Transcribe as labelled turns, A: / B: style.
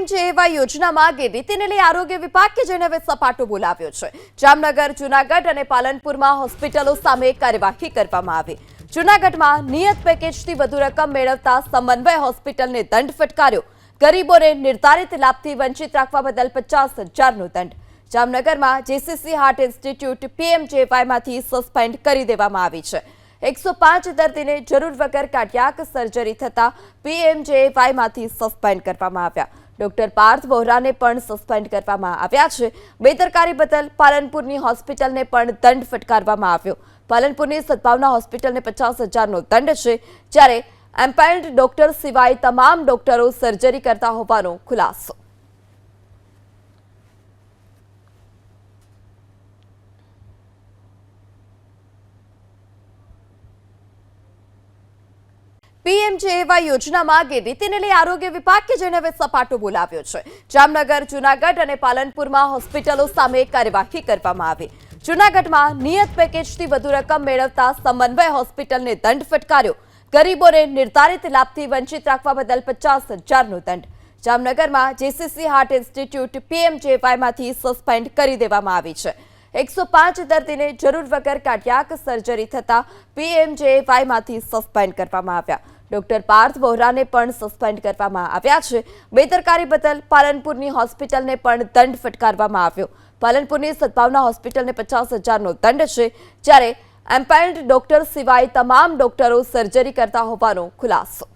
A: PMJAY યોજનામાં ગેરરીતિને લઈ આરોગ્ય વિભાગ કે જેને હવે સપાટો બોલાવ્યો છે. જામનગર, જૂનાગઢ અને પાલનપુરમાં હોસ્પિટલો સામે કાર્યવાહી કરવામાં આવી. જૂનાગઢમાં નિયત પેકેજથી વધુ રકમ મેળવતા સમન્વય હોસ્પિટલને દંડ ફટકાર્યો. ગરીબોને નિર્ધારિત લાભથી વંચિત રાખવા બદલ પચાસ હજારનો દંડ. જામનગરમાં જેસીસી હાર્ટ ઇન્સ્ટિટ્યૂટ પીએમજેવાયમાંથી સસ્પેન્ડ કરી દેવામાં આવી છે. એકસો પાંચ દર્દીને જરૂર વગર કાર્ડિયાક સર્જરી થતા પીએમજેવાયમાંથી સસ્પેન્ડ કરવામાં આવ્યા. ડોક્ટર પાર્થ વોહરાને પણ સસ્પેન્ડ કરવામાં આવ્યા છે. બેદરકારી બદલ પાલનપુરની હોસ્પિટલને પણ દંડ ફટકારવામાં આવ્યો. પાલનપુરની સદભાવના હોસ્પિટલને પચાસ હજારનો દંડ છે, જ્યારે એમ્પાયર્ડ ડોક્ટર સિવાય તમામ ડોક્ટરો સર્જરી કરતા હોવાનો ખુલાસો. પીએમજેએવાય યોજનામાં લઈ આરોગ્ય વિભાગ કે જેને સપાટો બોલાવ્યો છે? જામનગર, જૂનાગઢ અને પાલનપુરમાં હોસ્પિટલો સામે કાર્યવાહી કરવામાં આવી. જૂનાગઢમાં નિયત પેકેજથી વધુ રકમ મેળવતા સમન્વય હોસ્પિટલને દંડ ફટકાર્યો. ગરીબોને નિર્ધારિત લાભથી વંચિત રાખવા બદલ પચાસ હજારનો દંડ. જામનગરમાં જેસીસી હાર્ટ ઇન્સ્ટિટ્યૂટ પીએમજેવાયમાંથી સસ્પેન્ડ કરી દેવામાં આવી છે. એકસો પાંચ દર્દીને જરૂર વગર કાર્ડિયાક સર્જરી થતા પીએમજેવાયમાંથી સસ્પેન્ડ કરવામાં આવ્યા. ડોક્ટર પાર્થ વોહરાને પણ સસ્પેન્ડ કરવામાં આવ્યા છે. બેદરકારી બદલ પાલનપુરની હોસ્પિટલને પણ દંડ ફટકારવામાં આવ્યો. પાલનપુરની સદભાવના હોસ્પિટલને પચાસ હજારનો દંડ છે, જ્યારે એમ્પાયર્ડ ડોક્ટર સિવાય તમામ ડોક્ટરો સર્જરી કરતા હોવાનો ખુલાસો.